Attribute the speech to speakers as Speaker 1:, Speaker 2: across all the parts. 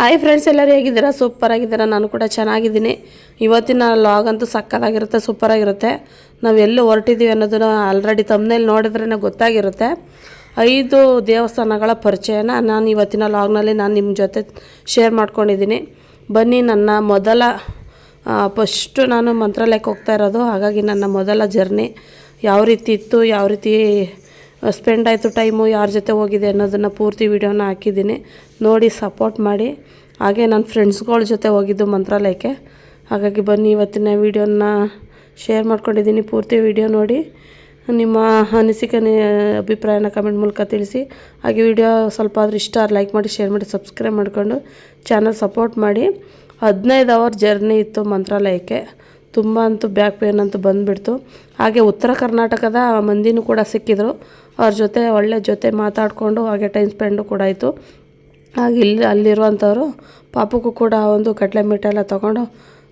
Speaker 1: Hi friends ಎಲ್ಲರೂ ಹೇಗಿದ್ದೀರಾ? Super ಆಗಿದ್ದೀರಾ? ನಾನು ಕೂಡ ಚೆನ್ನಾಗಿದ್ದೀನಿ. ಇವತ್ತಿನ ಲಾಗ್ ಅಂತೂ ಸಕ್ಕತ್ತಾಗಿರುತ್ತೆ ಸೂಪರಾಗಿರುತ್ತೆ ನಾವು ಎಲ್ಲಿ ಹೊರಟಿದ್ದೀವಿ ಅನ್ನೋದನ್ನ ಆಲ್ರೆಡಿ ತಮ್ಮನೇಲಿ ನೋಡಿದ್ರೇ ಗೊತ್ತಾಗಿರುತ್ತೆ. ಐದು ದೇವಸ್ಥಾನಗಳ ಪರಿಚಯನ ನಾನು ಇವತ್ತಿನ ಲಾಗ್ನಲ್ಲಿ ನಾನು ನಿಮ್ಮ ಜೊತೆ ಶೇರ್ ಮಾಡ್ಕೊಂಡಿದ್ದೀನಿ. ಬನ್ನಿ, ನನ್ನ ಮೊದಲ ಫಸ್ಟು ನಾನು ಮಂತ್ರಾಲಯಕ್ಕೆ ಹೋಗ್ತಾ ಇರೋದು. ಹಾಗಾಗಿ ನನ್ನ ಮೊದಲ ಜರ್ನಿ ಯಾವ ರೀತಿ ಇತ್ತು, ಯಾವ ರೀತಿ ಸ್ಪೆಂಡ್ ಆಯಿತು ಟೈಮು ಯಾರ ಜೊತೆ ಹೋಗಿದೆ ಅನ್ನೋದನ್ನು ಪೂರ್ತಿ ವಿಡಿಯೋನ ಹಾಕಿದ್ದೀನಿ. ನೋಡಿ ಸಪೋರ್ಟ್ ಮಾಡಿ. ಹಾಗೆ ನನ್ನ ಫ್ರೆಂಡ್ಸ್ಗಳ ಜೊತೆ ಹೋಗಿದ್ದು ಮಂತ್ರಾಲಯಕ್ಕೆ. ಹಾಗಾಗಿ ಬನ್ನಿ, ಇವತ್ತಿನ ವಿಡಿಯೋನ ಶೇರ್ ಮಾಡ್ಕೊಂಡಿದ್ದೀನಿ. ಪೂರ್ತಿ ವಿಡಿಯೋ ನೋಡಿ. ನಿಮ್ಮ ಅನಿಸಿಕೆನೇ ಅಭಿಪ್ರಾಯನ ಕಮೆಂಟ್ ಮೂಲಕ ತಿಳಿಸಿ. ಹಾಗೆ ವಿಡಿಯೋ ಸ್ವಲ್ಪ ಆದರೂ ಇಷ್ಟ ಲೈಕ್ ಮಾಡಿ ಶೇರ್ ಮಾಡಿ ಸಬ್ಸ್ಕ್ರೈಬ್ ಮಾಡಿಕೊಂಡು ಚಾನಲ್ ಸಪೋರ್ಟ್ ಮಾಡಿ. ಹದಿನೈದು ಅವರ್ ಜರ್ನಿ ಇತ್ತು ಮಂತ್ರಾಲಯಕ್ಕೆ. ತುಂಬ ಅಂತೂ ಬ್ಯಾಕ್ ಪೇನ್ ಅಂತೂ ಬಂದುಬಿಡ್ತು. ಹಾಗೆ ಉತ್ತರ ಕರ್ನಾಟಕದ ಮಂದಿನೂ ಕೂಡ ಸಿಕ್ಕಿದ್ರು. ಅವ್ರ ಜೊತೆ ಒಳ್ಳೆ ಜೊತೆ ಮಾತಾಡಿಕೊಂಡು ಹಾಗೆ ಟೈಮ್ ಸ್ಪೆಂಡು ಕೂಡ ಆಯಿತು. ಹಾಗೆ ಇಲ್ಲಿ ಅಲ್ಲಿರುವಂಥವ್ರು ಪಾಪಕ್ಕೂ ಕೂಡ ಒಂದು ಕಡಲೆ ಮೀಟೆಲ್ಲ ಎಲ್ಲ ತೊಗೊಂಡು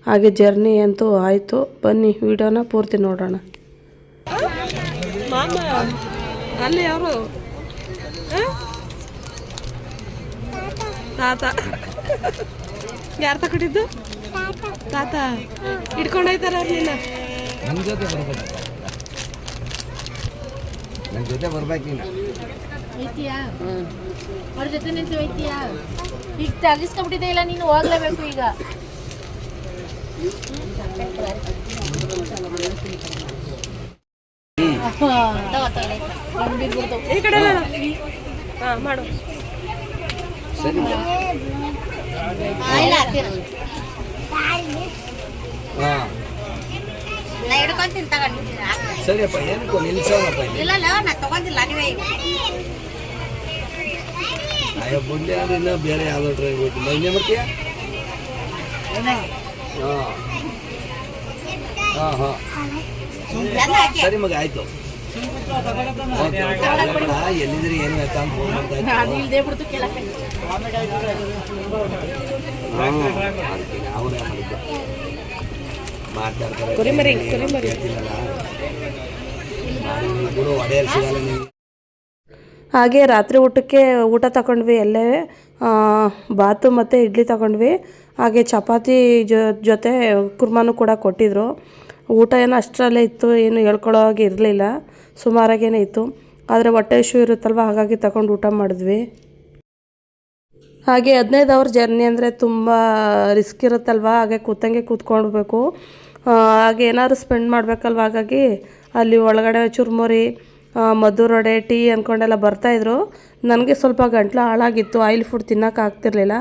Speaker 1: ಹಾಗೆ ಜರ್ನಿ ಅಂತೂ ಆಯಿತು. ಬನ್ನಿ ವಿಡಿಯೋನ ಪೂರ್ತಿ ನೋಡೋಣ. ಮಾಮ ಅಲ್ಲಿ ಯಾರು? ತಾತ. ಯಾರು ತಗೊಂಡಿದ್ದು? ತಾತ. ಹಿಡ್ಕೊಂಡೋಯ್ತಾರ ನಿನ್ನ?
Speaker 2: ನನ್ನ ಜೊತೆ ಬರ್ಬೇಕು ನೀನು.
Speaker 3: ಐತಿಯಾ ಅವ್ರ ಜೊತೆ ನಿಂತು ಐತಿಯಾ ಈಗ ತಗಿಸ್ಕೊಂಡ್ಬಿಟ್ಟಿದೆ ಇಲ್ಲ ನೀನು ಹೋಗ್ಲೇಬೇಕು ಈಗ.
Speaker 1: ಈ ಕಡೆ ಹಾಂ ಮಾಡು.
Speaker 2: ಸರಿ ಹಾಂ
Speaker 3: ನಾ ಹಿಡ್ಕೊಂತೀನಿ ತಗೊಂಡು
Speaker 2: ಸರಿಯಪ್ಪ ಏನಕ್ಕೂ ನಿಲ್ಸೋಣಪ್ಪ ಇಲ್ಲಿ.
Speaker 3: ನಾ ತಗೊಂಡಿಲ್ಲ ನೀವೇ
Speaker 2: ಅಯ್ಯೋ ಮುಂದೆ ಇನ್ನ ಬೇರೆ ಯಾವುದೋ ಡ್ರೈವ್ ಹೋಗಿ ಮೈನೆ ಬರ್ತೀಯ ಹಾಂ. ಹಾಂ ಹಾಂ. ಸರಿ ಮಗ ಆಯ್ತು. ಎಲ್ಲಿದ್ರಿ ಏನು ಆಯ್ತಾ ಅಂತ ಫೋನ್ ಮಾಡ್ತಾ ಅದಕ್ಕೆ ಅವರೇ ಮಾಡಿದ್ದು? ಮಾತಾಡ್ತಾರೆ
Speaker 1: ಕುರಿಮರಿ, ಕುರಿಮರಿ.
Speaker 2: ಕೇಳ್ತಿಲ್ಲಲ್ಲ. ಮಾಡಿ ಸಿಗಲ್ಲ ನಿಮ್ಗೆ
Speaker 1: ಹಾಗೆ ರಾತ್ರಿ ಊಟಕ್ಕೆ ಊಟ ತಗೊಂಡ್ವಿ ಎಲ್ಲೇ ಆ, ಬಾತು ಮತ್ತು ಇಡ್ಲಿ ತಗೊಂಡ್ವಿ. ಹಾಗೆ ಚಪಾತಿ ಜೊ ಜೊತೆ ಕುರ್ಮಾನು ಕೂಡ ಕೊಟ್ಟಿದ್ರು. ಊಟ ಏನೋ ಅಷ್ಟರಲ್ಲೇ ಇತ್ತು ಏನು ಹೇಳ್ಕೊಳ್ಳೋ ಹಾಗೆ ಇರಲಿಲ್ಲ ಸುಮಾರಾಗೇನೆ ಇತ್ತು. ಆದರೆ ಹೊಟ್ಟೆ ಇಶ್ಯೂ ಇರುತ್ತಲ್ವ ಹಾಗಾಗಿ ತಗೊಂಡು ಊಟ ಮಾಡಿದ್ವಿ. ಹಾಗೆ ಹದಿನೈದು ಅವರ್ ಜರ್ನಿ ಅಂದರೆ ತುಂಬ ರಿಸ್ಕ್ ಇರುತ್ತಲ್ವ ಹಾಗೆ ಕೂತಂಗೆ ಕೂತ್ಕೊಂಡ್ಬೇಕು. ಏನಾದ್ರು ಸ್ಪೆಂಡ್ ಮಾಡಬೇಕಲ್ವ? ಹಾಗಾಗಿ ಅಲ್ಲಿ ಒಳಗಡೆ ಚುರ್ಮುರಿ ಮಧುರೊಡೆ ಟೀ ಅಂದ್ಕೊಂಡೆಲ್ಲ ಬರ್ತಾಯಿದ್ರು ನನಗೆ ಸ್ವಲ್ಪ ಗಂಟ್ಲು ಹಾಳಾಗಿತ್ತು. ಆಯಿಲ್ ಫುಡ್ ತಿನ್ನೋಕೆ ಆಗ್ತಿರ್ಲಿಲ್ಲ.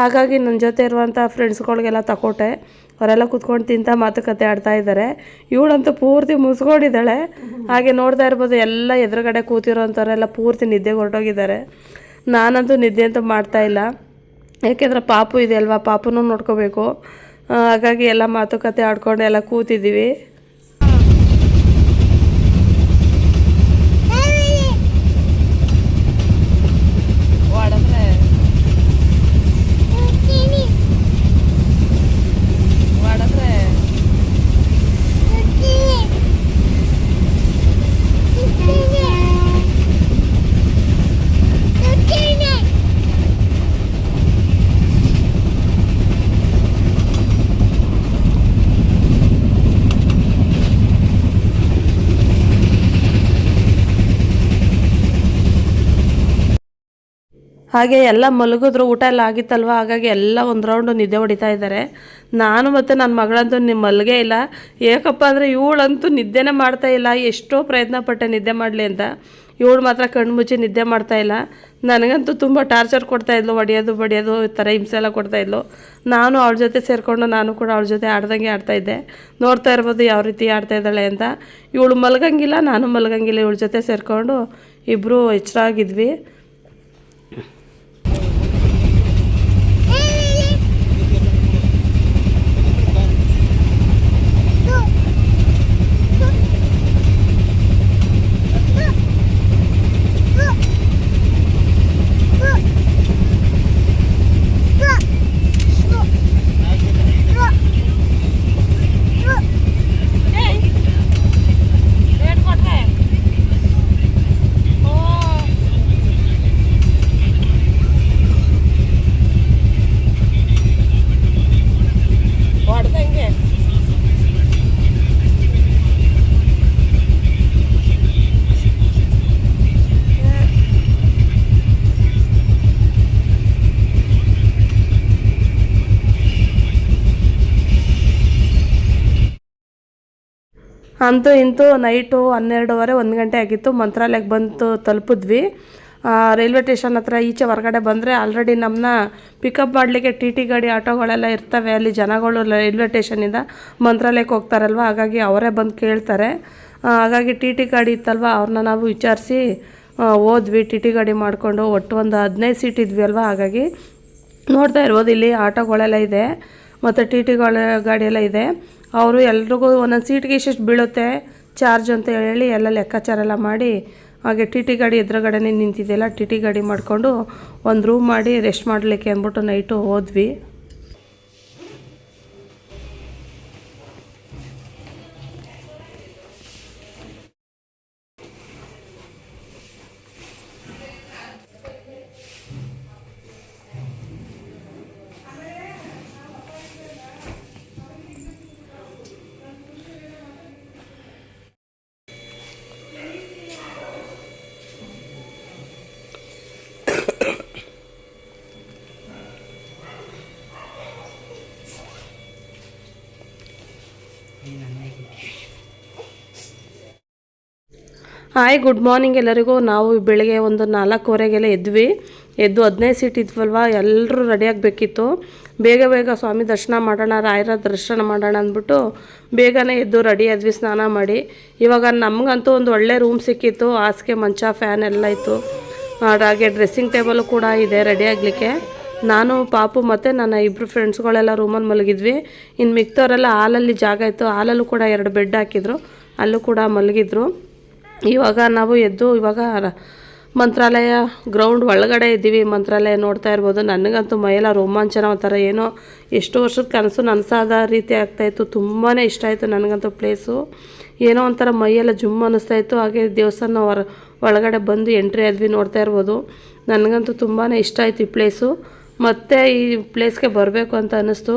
Speaker 1: ಹಾಗಾಗಿ ನನ್ನ ಜೊತೆ ಇರುವಂಥ ಫ್ರೆಂಡ್ಸ್ಗಳಿಗೆಲ್ಲ ತಕೊಟ್ಟೆ. ಅವರೆಲ್ಲ ಕೂತ್ಕೊಂಡು ತಿಂತ ಮಾತುಕತೆ ಆಡ್ತಾ ಇದ್ದಾರೆ. ಇವಳಂತೂ ಪೂರ್ತಿ ಮುಸ್ಕೊಂಡಿದ್ದಾಳೆ. ಹಾಗೆ ನೋಡ್ತಾ ಇರ್ಬೋದು, ಎಲ್ಲ ಎದುರುಗಡೆ ಕೂತಿರೋಂಥವ್ರೆಲ್ಲ ಪೂರ್ತಿ ನಿದ್ದೆಗೆ ಹೊರಟೋಗಿದ್ದಾರೆ. ನಾನಂತೂ ನಿದ್ದೆ ಅಂತೂ ಮಾಡ್ತಾ ಇಲ್ಲ. ಯಾಕೆಂದ್ರೆ ಪಾಪು ಇದೆ ಅಲ್ವಾ? ಪಾಪುನೂ ನೋಡ್ಕೋಬೇಕು. ಹಾಗಾಗಿ ಎಲ್ಲ ಮಾತುಕತೆ ಆಡ್ಕೊಂಡು ಎಲ್ಲ ಕೂತಿದ್ದೀವಿ. ಹಾಗೆ ಎಲ್ಲ ಮಲಗಿದ್ರು ಊಟ ಎಲ್ಲ ಆಗಿತ್ತಲ್ವ? ಹಾಗಾಗಿ ಎಲ್ಲ ಒಂದು ರೌಂಡು ನಿದ್ದೆ ಹೊಡಿತಾ ಇದ್ದಾರೆ. ನಾನು ಮತ್ತು ನನ್ನ ಮಗಳಂತೂ ನಿಮ್ಮ ಮಲಗೇ ಇಲ್ಲ. ಏಕಪ್ಪ ಅಂದರೆ ಇವಳಂತೂ ನಿದ್ದೆನೇ ಮಾಡ್ತಾ ಇಲ್ಲ. ಎಷ್ಟೋ ಪ್ರಯತ್ನ ಪಟ್ಟೆ ನಿದ್ದೆ ಮಾಡಲಿ ಅಂತ. ಇವಳು ಮಾತ್ರ ಕಣ್ಣು ಮುಚ್ಚಿ ನಿದ್ದೆ ಮಾಡ್ತಾ ಇಲ್ಲ. ನನಗಂತೂ ತುಂಬ ಟಾರ್ಚರ್ ಕೊಡ್ತಾ ಇದ್ಲು. ಹೊಡೆಯೋದು ಬಡಿಯೋದು, ಈ ಥರ ಹಿಂಸೆ ಎಲ್ಲ ಕೊಡ್ತಾ ಇದ್ಲು. ನಾನು ಅವಳ ಜೊತೆ ಸೇರಿಕೊಂಡು ನಾನು ಕೂಡ ಅವಳ ಜೊತೆ ಆಡ್ದಂಗೆ ಆಡ್ತಾ ಇದ್ದೆ. ನೋಡ್ತಾ ಇರ್ಬೋದು ಯಾವ ರೀತಿ ಆಡ್ತಾ ಇದ್ದಾಳೆ ಅಂತ. ಇವಳು ಮಲಗಂಗಿಲ್ಲ, ನಾನು ಮಲಗಂಗಿಲ್ಲ. ಇವಳ ಜೊತೆ ಸೇರಿಕೊಂಡು ಇಬ್ಬರು ಎಚ್ಚರ ಅಂತೂ ಇಂತೂ ನೈಟು ಹನ್ನೆರಡೂವರೆ, ಒಂದು ಗಂಟೆ ಆಗಿತ್ತು. ಮಂತ್ರಾಲಯಕ್ಕೆ ಬಂತು ತಲುಪಿದ್ವಿ. ರೈಲ್ವೆ ಸ್ಟೇಷನ್ ಹತ್ರ ಈಚೆ ಹೊರಗಡೆ ಬಂದರೆ ಆಲ್ರೆಡಿ ನಮ್ಮನ್ನ ಪಿಕಪ್ ಮಾಡಲಿಕ್ಕೆ ಟಿ ಟಿ ಗಾಡಿ, ಆಟೋಗಳೆಲ್ಲ ಇರ್ತವೆ. ಅಲ್ಲಿ ಜನಗಳು ರೈಲ್ವೆ ಸ್ಟೇಷನಿಂದ ಮಂತ್ರಾಲಯಕ್ಕೆ ಹೋಗ್ತಾರಲ್ವ? ಹಾಗಾಗಿ ಅವರೇ ಬಂದು ಕೇಳ್ತಾರೆ. ಹಾಗಾಗಿ ಟಿ ಟಿ ಗಾಡಿ ಇತ್ತಲ್ವ? ಅವ್ರನ್ನ ನಾವು ವಿಚಾರಿಸಿ ಹೋದ್ವಿ. ಟಿ ಟಿ ಗಾಡಿ ಮಾಡಿಕೊಂಡು ಒಟ್ಟು ಒಂದು ಹದಿನೈದು ಸೀಟ್ ಇದ್ವಿ ಅಲ್ವಾ? ಹಾಗಾಗಿ ನೋಡ್ತಾ ಇರ್ಬೋದು. ಇಲ್ಲಿ ಆಟೋಗಳೆಲ್ಲ ಇದೆ. ಮತ್ತು ಟಿ ಟಿಗಳ ಗಾಡಿ ಎಲ್ಲ ಇದೆ. ಅವರು ಎಲ್ರಿಗೂ ಒಂದೊಂದು ಸೀಟ್ಗೆ ಇಷ್ಟಿಷ್ಟು ಬೀಳುತ್ತೆ. ಚಾರ್ಜ್ ಅಂತ ಹೇಳಿ ಎಲ್ಲ ಲೆಕ್ಕಾಚಾರ ಎಲ್ಲ ಮಾಡಿ, ಹಾಗೆ ಟಿ ಟಿ ಗಾಡಿ ಎದುರುಗಡೆನೇ ನಿಂತಿದ್ದೆಲ್ಲ ಟಿ ಟಿ ಗಾಡಿ ಮಾಡಿಕೊಂಡು ಒಂದು ರೂಮ್ ಮಾಡಿ ರೆಸ್ಟ್ ಮಾಡಲಿಕ್ಕೆ ಅಂದ್ಬಿಟ್ಟು ನೈಟು ಹೋದ್ವಿ. ಹಾಯ್ ಗುಡ್ ಮಾರ್ನಿಂಗ್ ಎಲ್ಲರಿಗೂ. ನಾವು ಬೆಳಗ್ಗೆ ಒಂದು ನಾಲ್ಕೂವರೆಗೆಲ್ಲ ಎದ್ವಿ. ಎದ್ದು ಹದಿನೈದು ಸೀಟ್ ಇದ್ವಲ್ವ? ಎಲ್ಲರೂ ರೆಡಿಯಾಗಬೇಕಿತ್ತು ಬೇಗ ಬೇಗ ಸ್ವಾಮಿ ದರ್ಶನ ಮಾಡೋಣ, ರಾಯರ ದರ್ಶನ ಮಾಡೋಣ ಅಂದ್ಬಿಟ್ಟು ಬೇಗನೆ ಎದ್ದು ರೆಡಿ ಆದ್ವಿ, ಸ್ನಾನ ಮಾಡಿ. ಇವಾಗ ನಮಗಂತೂ ಒಂದು ಒಳ್ಳೆ ರೂಮ್ ಸಿಕ್ಕಿತ್ತು. ಹಾಸಿಗೆ, ಮಂಚ ಫ್ಯಾನ್ ಎಲ್ಲ ಇತ್ತು. ಹಾಗೆ ಡ್ರೆಸ್ಸಿಂಗ್ ಟೇಬಲು ಕೂಡ ಇದೆ ರೆಡಿ ಆಗಲಿಕ್ಕೆ. ನಾನು, ಪಾಪು ಮತ್ತು ನನ್ನ ಇಬ್ಬರು ಫ್ರೆಂಡ್ಸ್ಗಳೆಲ್ಲ ರೂಮಲ್ಲಿ ಮಲಗಿದ್ವಿ. ಇನ್ನು ಮಿಕ್ತವರೆಲ್ಲ ಹಾಲಲ್ಲಿ ಜಾಗ ಇತ್ತು. ಹಾಲಲ್ಲೂ ಕೂಡ ಎರಡು ಬೆಡ್ ಹಾಕಿದ್ರು. ಅಲ್ಲೂ ಕೂಡ ಮಲಗಿದ್ರು. ಇವಾಗ ನಾವು ಎದ್ದು ಇವಾಗ ಮಂತ್ರಾಲಯ ಗ್ರೌಂಡ್ ಒಳಗಡೆ ಇದ್ದೀವಿ. ಮಂತ್ರಾಲಯ ನೋಡ್ತಾ ಇರ್ಬೋದು. ನನಗಂತೂ ಮೈಯೆಲ್ಲ ರೋಮಾಂಚನ ಒಂಥರ ಏನೋ ಎಷ್ಟು ವರ್ಷದ ಕನಸು ನನಸಾದ ರೀತಿ ಆಗ್ತಾಯಿತ್ತು ತುಂಬಾ ಇಷ್ಟ ಆಯಿತು ನನಗಂತೂ ಪ್ಲೇಸು ಏನೋ ಒಂಥರ ಮೈಯೆಲ್ಲ ಜುಮ್ ಅನ್ನಿಸ್ತಾ ಇತ್ತು. ಹಾಗೆ ದೇವಸ್ಥಾನ ಹೊರ ಒಳಗಡೆ ಬಂದು ಎಂಟ್ರಿ ಆದ್ವಿ ನೋಡ್ತಾ ಇರ್ಬೋದು. ನನಗಂತೂ ತುಂಬಾ ಇಷ್ಟ ಆಯಿತು ಈ ಪ್ಲೇಸು ಮತ್ತು ಈ ಪ್ಲೇಸ್ಗೆ ಬರಬೇಕು ಅಂತ ಅನ್ನಿಸ್ತು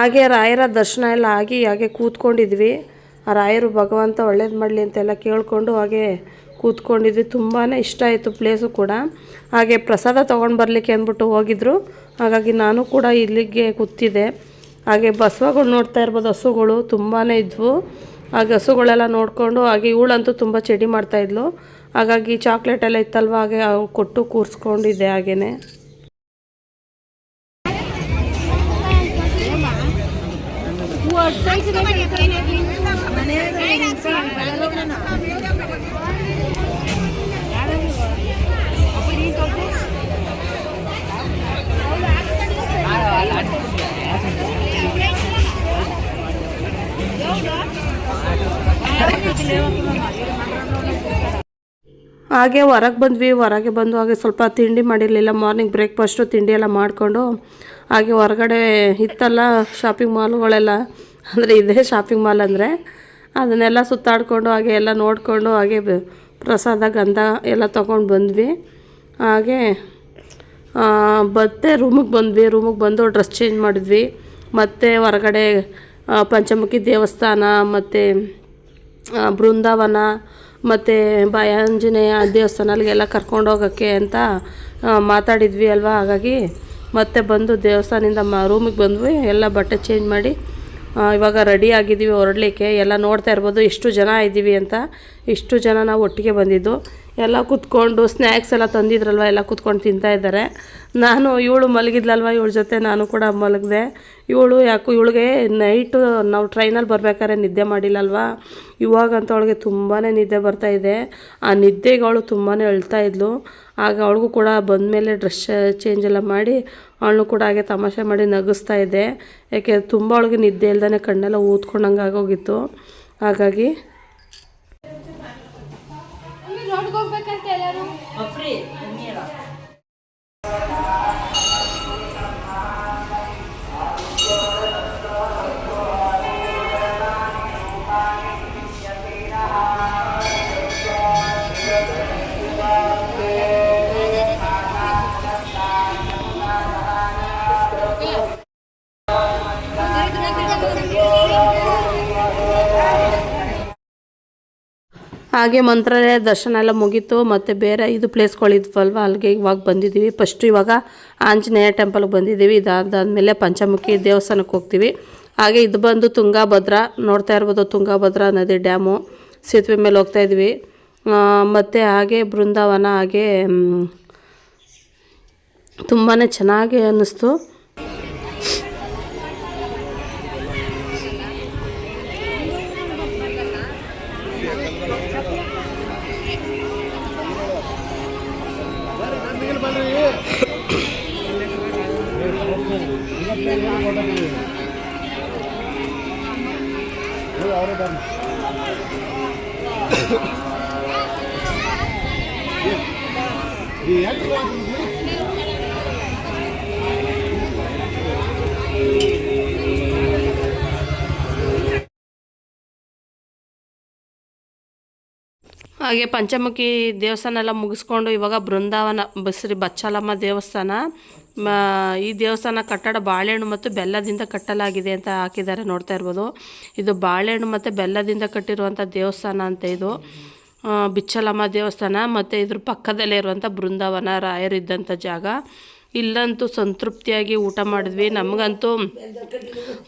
Speaker 1: ಹಾಗೆ ರಾಯರ ದರ್ಶನ ಎಲ್ಲ ಆಗಿ ಹಾಗೆ ಕೂತ್ಕೊಂಡಿದ್ವಿ. ಆ ರಾಯರು ಭಗವಂತ ಒಳ್ಳೇದು ಮಾಡಲಿ ಅಂತೆಲ್ಲ ಕೇಳಿಕೊಂಡು ಹಾಗೆ ಕೂತ್ಕೊಂಡಿದ್ವಿ. ತುಂಬಾ ಇಷ್ಟ ಆಯಿತು ಪ್ಲೇಸು ಕೂಡ. ಹಾಗೆ ಪ್ರಸಾದ ತೊಗೊಂಡು ಬರಲಿಕ್ಕೆ ಅಂದ್ಬಿಟ್ಟು ಹೋಗಿದ್ರು. ಹಾಗಾಗಿ ನಾನು ಕೂಡ ಇಲ್ಲಿಗೆ ಕೂತಿದ್ದೆ. ಹಾಗೆ ಬಸವಗಳು ನೋಡ್ತಾ ಇರ್ಬೋದು, ಹಸುಗಳು ತುಂಬಾ ಇದ್ವು. ಹಾಗೆ ಹಸುಗಳೆಲ್ಲ ನೋಡಿಕೊಂಡು ಹಾಗೆ ಇವಳಂತೂ ತುಂಬ ಚಡಿ ಮಾಡ್ತಾಯಿದ್ಲು ಹಾಗಾಗಿ ಚಾಕ್ಲೇಟ್ ಎಲ್ಲ ಇತ್ತಲ್ವ, ಹಾಗೆ ಕೊಟ್ಟು ಕೂರಿಸ್ಕೊಂಡಿದ್ದೆ ಹಾಗೇನೆ. ಹಾಗೆ ಹೊರಗೆ ಬಂದ್ವಿ, ಹೊರಗೆ ಬಂದು ಹಾಗೆ ಸ್ವಲ್ಪ ತಿಂಡಿ ಮಾಡಿರಲಿಲ್ಲ. ಮಾರ್ನಿಂಗ್ ಬ್ರೇಕ್ಫಾಸ್ಟು ತಿಂಡಿ ಎಲ್ಲ ಮಾಡಿಕೊಂಡು ಹಾಗೆ ಹೊರಗಡೆ ಇತ್ತಲ್ಲ ಶಾಪಿಂಗ್ ಮಾಲ್ಗಳೆಲ್ಲ ಅಂದರೆ ಇದೇ ಶಾಪಿಂಗ್ ಮಾಲ್ ಅಂದರೆ ಅದನ್ನೆಲ್ಲ ಸುತ್ತಾಡಿಕೊಂಡು, ಹಾಗೆ ಎಲ್ಲ ನೋಡಿಕೊಂಡು, ಹಾಗೆ ಪ್ರಸಾದ, ಗಂಧ ಎಲ್ಲ ತೊಗೊಂಡು ಬಂದ್ವಿ. ಹಾಗೆ ಮತ್ತೆ ರೂಮಿಗೆ ಬಂದ್ವಿ. ರೂಮಿಗೆ ಬಂದು ಡ್ರೆಸ್ ಚೇಂಜ್ ಮಾಡಿದ್ವಿ. ಮತ್ತು ಹೊರಗಡೆ ಪಂಚಮುಖಿ ದೇವಸ್ಥಾನ, ಮತ್ತು ಬೃಂದಾವನ, ಮತ್ತು ಭಯಾಂಜನೇಯ ದೇವಸ್ಥಾನ ಅಲ್ಲಿಗೆಲ್ಲ ಕರ್ಕೊಂಡು ಹೋಗೋಕ್ಕೆ ಅಂತ ಮಾತಾಡಿದ್ವಿ ಅಲ್ವಾ? ಹಾಗಾಗಿ ಮತ್ತೆ ಬಂದು ದೇವಸ್ಥಾನದಿಂದ ಮ ರೂಮಿಗೆ ಬಂದ್ವಿ. ಎಲ್ಲ ಬಟ್ಟೆ ಚೇಂಜ್ ಮಾಡಿ ಇವಾಗ ರೆಡಿ ಆಗಿದ್ದೀವಿ ಹೊರಡ್ಲಿಕ್ಕೆ. ಎಲ್ಲ ನೋಡ್ತಾ ಇರ್ಬೋದು ಎಷ್ಟು ಜನ ಇದ್ದೀವಿ ಅಂತ. ಇಷ್ಟು ಜನ ನಾವು ಒಟ್ಟಿಗೆ ಬಂದಿದ್ದು. ಎಲ್ಲ ಕೂತ್ಕೊಂಡು ಸ್ನ್ಯಾಕ್ಸ್ ಎಲ್ಲ ತಂದಿದ್ರಲ್ವ? ಎಲ್ಲ ಕೂತ್ಕೊಂಡು ತಿಂತಾ ಇದ್ದಾರೆ. ನಾನು ಇವಳು ಮಲಗಿದ್ಲಲ್ವ? ಇವಳ ಜೊತೆ ನಾನು ಕೂಡ ಮಲಗಿದೆ. ಇವಳು ಯಾಕೋ ಇವಳಿಗೆ ನೈಟು ನಾವು ಟ್ರೈನಲ್ಲಿ ಬರ್ಬೇಕಾದ್ರೆ ನಿದ್ದೆ ಮಾಡಿಲ್ಲಲ್ವ? ಇವಾಗಂತ ಅವಳಿಗೆ ತುಂಬಾ ನಿದ್ದೆ ಬರ್ತಾ ಇದೆ. ಆ ನಿದ್ದೆಗೆ ಅವಳು ತುಂಬಾ ಅಳ್ತಾ ಇದ್ಲು. ಆಗ ಅವಳಿಗೂ ಕೂಡ ಬಂದ ಮೇಲೆ ಡ್ರೆಸ್ ಚೇಂಜ್ ಎಲ್ಲ ಮಾಡಿ ಅವಳನ್ನು ಕೂಡ ಹಾಗೆ ತಮಾಷೆ ಮಾಡಿ ನಗಿಸ್ತಾ ಇದ್ದೆ. ಯಾಕೆ, ತುಂಬ ಅವಳಿಗೆ ನಿದ್ದೆ ಇಲ್ದೇ ಕಣ್ಣೆಲ್ಲ ಊದ್ಕೊಂಡಂಗೆ ಆಗೋಗಿತ್ತು. ಹಾಗಾಗಿ ಹಾಗೆ ಮಂತ್ರಾಲಯ ದರ್ಶನ ಎಲ್ಲ ಮುಗೀತು. ಮತ್ತು ಬೇರೆ ಇದು ಪ್ಲೇಸ್ಗಳಿದ್ವಲ್ವ ಅಲ್ಲಿಗೆ ಇವಾಗ ಬಂದಿದ್ದೀವಿ. ಫಸ್ಟು ಇವಾಗ ಆಂಜನೇಯ ಟೆಂಪಲ್ಗೆ ಬಂದಿದ್ದೀವಿ. ಇದಾದಾದಮೇಲೆ ಪಂಚಮುಖಿ ದೇವಸ್ಥಾನಕ್ಕೆ ಹೋಗ್ತೀವಿ. ಹಾಗೆ ಇದು ಬಂದು ತುಂಗಾಭದ್ರಾ. ನೋಡ್ತಾ ಇರ್ಬೋದು ತುಂಗಾಭದ್ರಾ ನದಿ ಡ್ಯಾಮು ಸೇತುವೆ ಮೇಲೆ ಹೋಗ್ತಾ ಇದ್ವಿ ಮತ್ತು ಹಾಗೆ ಬೃಂದಾವನ, ಹಾಗೆ ತುಂಬಾ ಚೆನ್ನಾಗಿ ಅನ್ನಿಸ್ತು. şeyleri orada buluyorum. Böyle aradanmış. ಹಾಗೆ ಪಂಚಮುಖಿ ದೇವಸ್ಥಾನ ಎಲ್ಲ ಮುಗಿಸ್ಕೊಂಡು ಇವಾಗ ಬೃಂದಾವನ, ಬಸ್ರಿ ಬಚ್ಚಲಮ್ಮ ದೇವಸ್ಥಾನ. ಈ ದೇವಸ್ಥಾನ ಕಟ್ಟಡ ಬಾಳೆಹಣ್ಣು ಮತ್ತು ಬೆಲ್ಲದಿಂದ ಕಟ್ಟಲಾಗಿದೆ ಅಂತ ಹಾಕಿದ್ದಾರೆ ನೋಡ್ತಾ ಇರ್ಬೋದು. ಇದು ಬಾಳೆಹಣ್ಣು ಮತ್ತು ಬೆಲ್ಲದಿಂದ ಕಟ್ಟಿರುವಂಥ ದೇವಸ್ಥಾನ ಅಂತ ಇದು. ಬಿಚ್ಚಲಮ್ಮ ದೇವಸ್ಥಾನ ಮತ್ತು ಇದ್ರ ಪಕ್ಕದಲ್ಲೇ ಇರುವಂಥ ಬೃಂದಾವನ ರಾಯರಿದ್ದಂಥ ಜಾಗ. ಇಲ್ಲಂತೂ ಸಂತೃಪ್ತಿಯಾಗಿ ಊಟ ಮಾಡಿದ್ವಿ. ನಮಗಂತೂ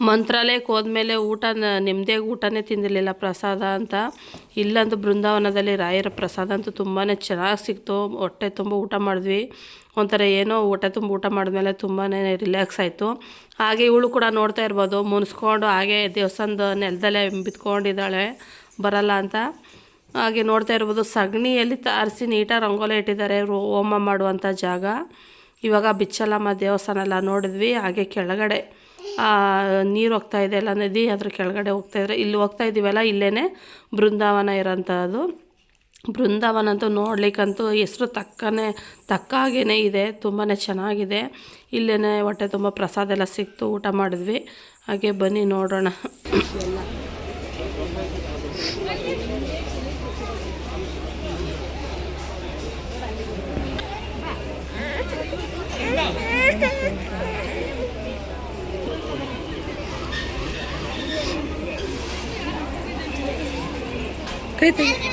Speaker 1: ಮಂತ್ರಾಲಯಕ್ಕೆ ಹೋದ್ಮೇಲೆ ಊಟ ನೆಮ್ಮದಿಯಾಗಿ ಊಟನೇ ತಿಂದಿರಲಿಲ್ಲ ಪ್ರಸಾದ ಅಂತ. ಇಲ್ಲಂತೂ ಬೃಂದಾವನದಲ್ಲಿ ರಾಯರ ಪ್ರಸಾದ ಅಂತೂ ತುಂಬಾ ಚೆನ್ನಾಗಿ ಸಿಕ್ತು. ಹೊಟ್ಟೆ ತುಂಬ ಊಟ ಮಾಡಿದ್ವಿ. ಒಂಥರ ಏನೋ ಊಟ ತುಂಬ ಊಟ ಮಾಡಿದ್ಮೇಲೆ ತುಂಬಾ ರಿಲ್ಯಾಕ್ಸ್ ಆಯಿತು. ಹಾಗೆ ಇವಳು ಕೂಡ ನೋಡ್ತಾ ಇರ್ಬೋದು. ಮುನಿಸ್ಕೊಂಡು ಹಾಗೆ ದೇವಸ್ಥಾನದ ನೆಲದಲ್ಲೇ ಬಿತ್ಕೊಂಡಿದ್ದಾಳೆ. ಬರಲ್ಲ ಅಂತ. ಹಾಗೆ ನೋಡ್ತಾ ಇರ್ಬೋದು. ಸಗಣಿಯಲ್ಲಿ ತಾರಿಸಿ ನೀಟಾಗಿ ರಂಗೋಲಿ ಇಟ್ಟಿದ್ದಾರೆ. ಹೋಮ ಮಾಡುವಂಥ ಜಾಗ. ಇವಾಗ ಬಿಚ್ಚಲಮ್ಮ ದೇವಸ್ಥಾನ ಎಲ್ಲ ನೋಡಿದ್ವಿ, ಹಾಗೆ ಕೆಳಗಡೆ ನೀರು ಹೋಗ್ತಾ ಇದೆ, ಎಲ್ಲ ನದಿ ಅದ್ರ ಕೆಳಗಡೆ ಹೋಗ್ತಾ ಇದ್ರೆ. ಇಲ್ಲಿ ಹೋಗ್ತಾ ಇದ್ದೀವಲ್ಲ ಇಲ್ಲೇ ಬೃಂದಾವನ ಇರೋಂಥದ್ದು ಬೃಂದಾವನ ಅಂತೂ ನೋಡ್ಲಿಕ್ಕಂತೂ ಹೆಸರು ತಕ್ಕನೇ ತಕ್ಕಾಗೇ ಇದೆ ತುಂಬಾ ಚೆನ್ನಾಗಿದೆ. ಇಲ್ಲೇ ಹೊಟ್ಟೆ ತುಂಬ ಪ್ರಸಾದ ಎಲ್ಲ ಸಿಕ್ತು, ಊಟ ಮಾಡಿದ್ವಿ. ಹಾಗೆ ಬನ್ನಿ ನೋಡೋಣ. What do you think?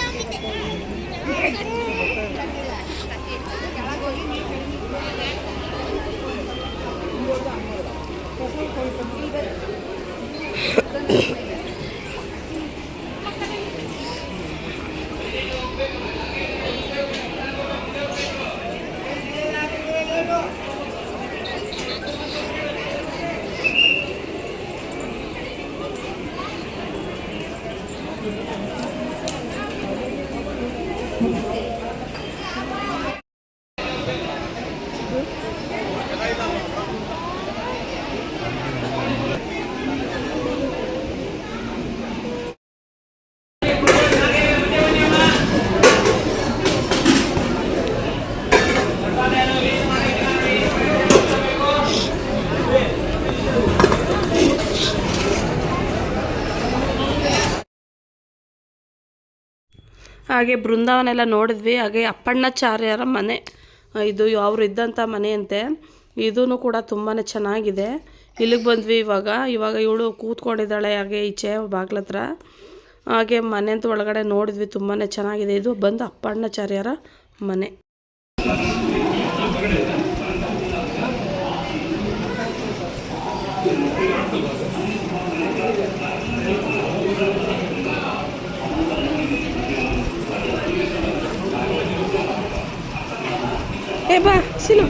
Speaker 1: ಹಾಗೆ ಬೃಂದಾವನ ಎಲ್ಲ ನೋಡಿದ್ವಿ. ಹಾಗೆ ಅಪ್ಪಣ್ಣಾಚಾರ್ಯರ ಮನೆ. ಇದು ಅವರು ಇದ್ದಂಥ ಮನೆಯಂತೆ. ಇದೂ ಕೂಡ ತುಂಬಾ ಚೆನ್ನಾಗಿದೆ. ಇಲ್ಲಿಗೆ ಬಂದ್ವಿ ಇವಾಗ. ಇವಾಗ ಇವಳು ಕೂತ್ಕೊಂಡಿದ್ದಾಳೆ ಹಾಗೆ ಈಚೆ ಬಾಗ್ಲತ್ರ. ಹಾಗೆ ಮನೆ ಅಂತ ಒಳಗಡೆ ನೋಡಿದ್ವಿ ತುಂಬಾ ಚೆನ್ನಾಗಿದೆ. ಇದು ಬಂದು ಅಪ್ಪಣ್ಣಾಚಾರ್ಯರ ಮನೆ. এবার ছিল।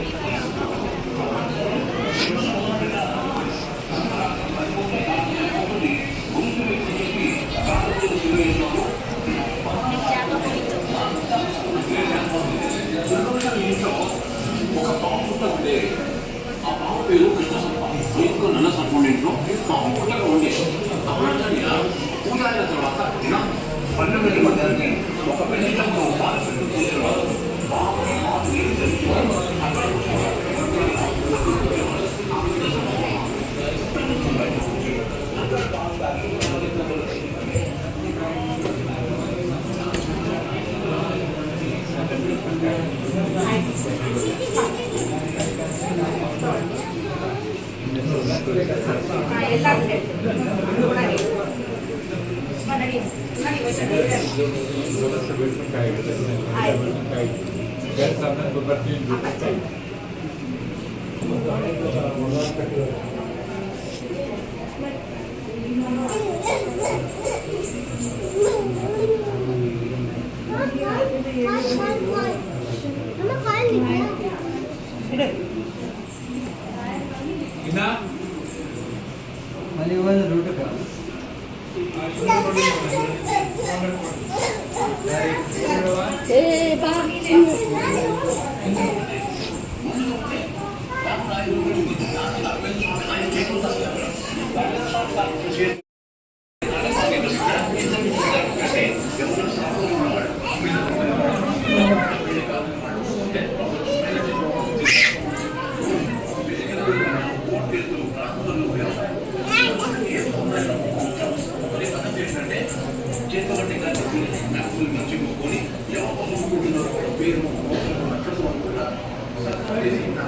Speaker 1: Gracias.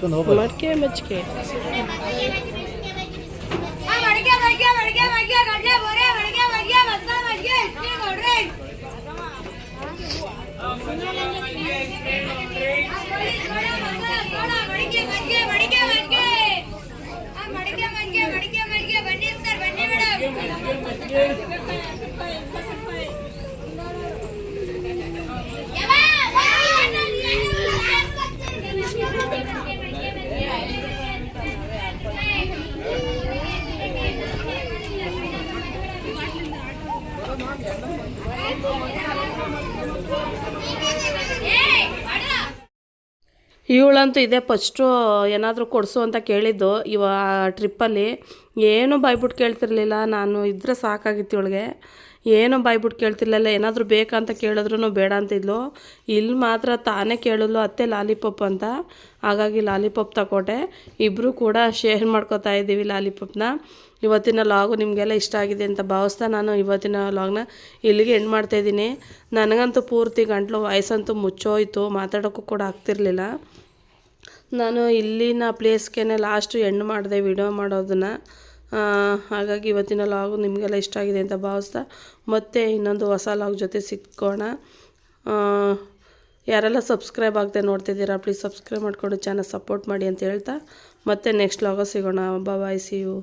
Speaker 1: बिल्कुल हो मर के
Speaker 2: मच के
Speaker 1: Thank you. ಇವಳಂತೂ ಇದೇ, ಫಸ್ಟು ಏನಾದರೂ ಕೊಡಿಸು ಅಂತ ಕೇಳಿದ್ದು. ಇವ ಟ್ರಿಪ್ಪಲ್ಲಿ ಏನು ಬಾಯ್ಬಿಟ್ಟು ಕೇಳ್ತಿರ್ಲಿಲ್ಲ. ನಾನು ಇದ್ದರೆ ಸಾಕಾಗಿತ್ತು ಇವಳಿಗೆ. ಏನು ಬಾಯ್ಬಿಟ್ಟು ಕೇಳ್ತಿರ್ಲಿಲ್ಲ. ಏನಾದರೂ ಬೇಕಂತ ಕೇಳಿದ್ರು ಬೇಡ ಅಂತಿದ್ಲು ಇಲ್ಲಿ ಮಾತ್ರ ತಾನೇ ಕೇಳಿದ್ಲು, ಅತ್ತೆ ಲಾಲಿಪಾಪ್ ಅಂತ. ಹಾಗಾಗಿ ಲಾಲಿಪಾಪ್ ತಗೊಟ್ಟೆ ಇಬ್ಬರು ಕೂಡ ಶೇರ್ ಮಾಡ್ಕೊತಾ ಇದ್ದೀವಿ ಲಾಲಿಪಾಪ್ನ. ಇವತ್ತಿನ ಲಾಗು ನಿಮಗೆಲ್ಲ ಇಷ್ಟ ಆಗಿದೆ ಅಂತ ಭಾವಿಸ್ತಾ ನಾನು ಇವತ್ತಿನ ಲಾಗ್ನ ಇಲ್ಲಿಗೆ ಎಂಡ್ ಮಾಡ್ತಾಯಿದ್ದೀನಿ ನನಗಂತೂ ಪೂರ್ತಿ ಗಂಟ್ಲು ವಾಯ್ಸಂತೂ ಮುಚ್ಚೋಯ್ತು. ಮಾತಾಡೋಕ್ಕೂ ಕೂಡ ಆಗ್ತಿರ್ಲಿಲ್ಲ. ನಾನು ಇಲ್ಲಿನ ಪ್ಲೇಸ್ಗೆ ಲಾಸ್ಟು ಎಂಡ್ ಮಾಡಿದೆ ವಿಡಿಯೋ ಮಾಡೋದನ್ನು. ಹಾಗಾಗಿ ಇವತ್ತಿನ ಲಾಗು ನಿಮಗೆಲ್ಲ ಇಷ್ಟ ಆಗಿದೆ ಅಂತ ಭಾವಿಸ್ತಾ ಮತ್ತೆ ಇನ್ನೊಂದು ಹೊಸ ಲಾಗ್ ಜೊತೆ ಸಿಕ್ಕೋಣ. ಯಾರೆಲ್ಲ ಸಬ್ಸ್ಕ್ರೈಬ್ ಆಗದೆ ನೋಡ್ತಿದ್ದೀರಾ ಪ್ಲೀಸ್ ಸಬ್ಸ್ಕ್ರೈಬ್ ಮಾಡಿಕೊಂಡು ಚಾನಲ್ ಸಪೋರ್ಟ್ ಮಾಡಿ ಅಂತ ಹೇಳ್ತಾ ಮತ್ತೆ ನೆಕ್ಸ್ಟ್ ಲಾಗ ಸಿಗೋಣ. Bye see you